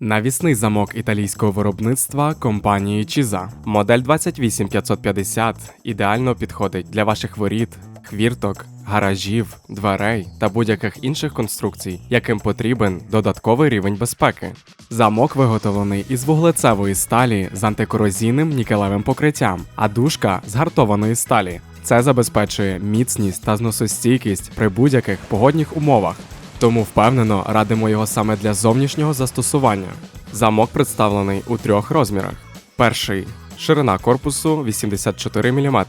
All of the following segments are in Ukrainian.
Навісний замок італійського виробництва компанії Чіза. Модель 28550 ідеально підходить для ваших воріт, хвірток, гаражів, дверей та будь-яких інших конструкцій, яким потрібен додатковий рівень безпеки. Замок виготовлений із вуглецевої сталі з антикорозійним нікелевим покриттям, а дужка з гартованої сталі. Це забезпечує міцність та зносостійкість при будь-яких погодних умовах. Тому впевнено радимо його саме для зовнішнього застосування. Замок представлений у трьох розмірах: перший ширина корпусу 84 мм,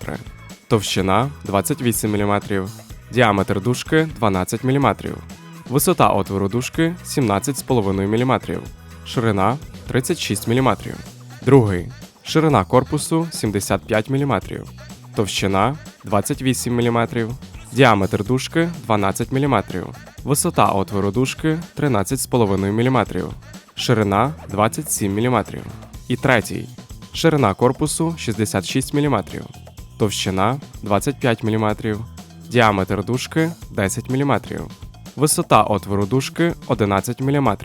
товщина 28 мм, діаметр дужки 12 мм, висота отвору дужки 17,5 мм, ширина 36 мм. Другий ширина корпусу 75 мм, товщина 28 мм, діаметр дужки 12 мм, висота отвору дужки 13,5 мм, ширина 27 мм. І третій ширина корпусу 66 мм, товщина 25 мм, діаметр дужки 10 мм, висота отвору дужки 11 мм,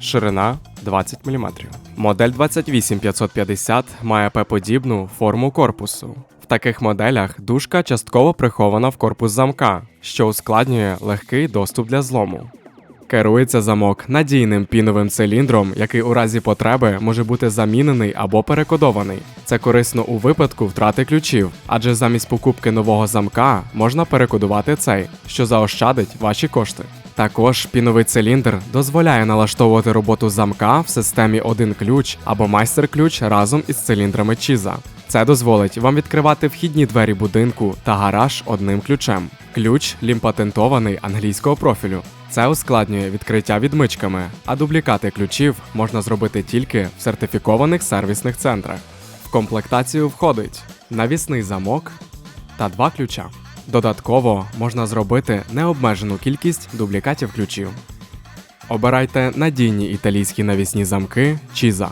ширина 20 мм. Модель 28550 має П-подібну форму корпусу. В таких моделях дужка частково прихована в корпус замка, що ускладнює легкий доступ для злому. Керується замок надійним піновим циліндром, який у разі потреби може бути замінений або перекодований. Це корисно у випадку втрати ключів, адже замість покупки нового замка можна перекодувати цей, що заощадить ваші кошти. Також піновий циліндр дозволяє налаштовувати роботу замка в системі один ключ або майстер-ключ разом із циліндрами Чіза. Це дозволить вам відкривати вхідні двері будинку та гараж одним ключем. Ключ лімпатентований англійського профілю. Це ускладнює відкриття відмичками, а дублікати ключів можна зробити тільки в сертифікованих сервісних центрах. В комплектацію входить навісний замок та два ключа. Додатково можна зробити необмежену кількість дублікатів ключів. Обирайте надійні італійські навісні замки Чіза.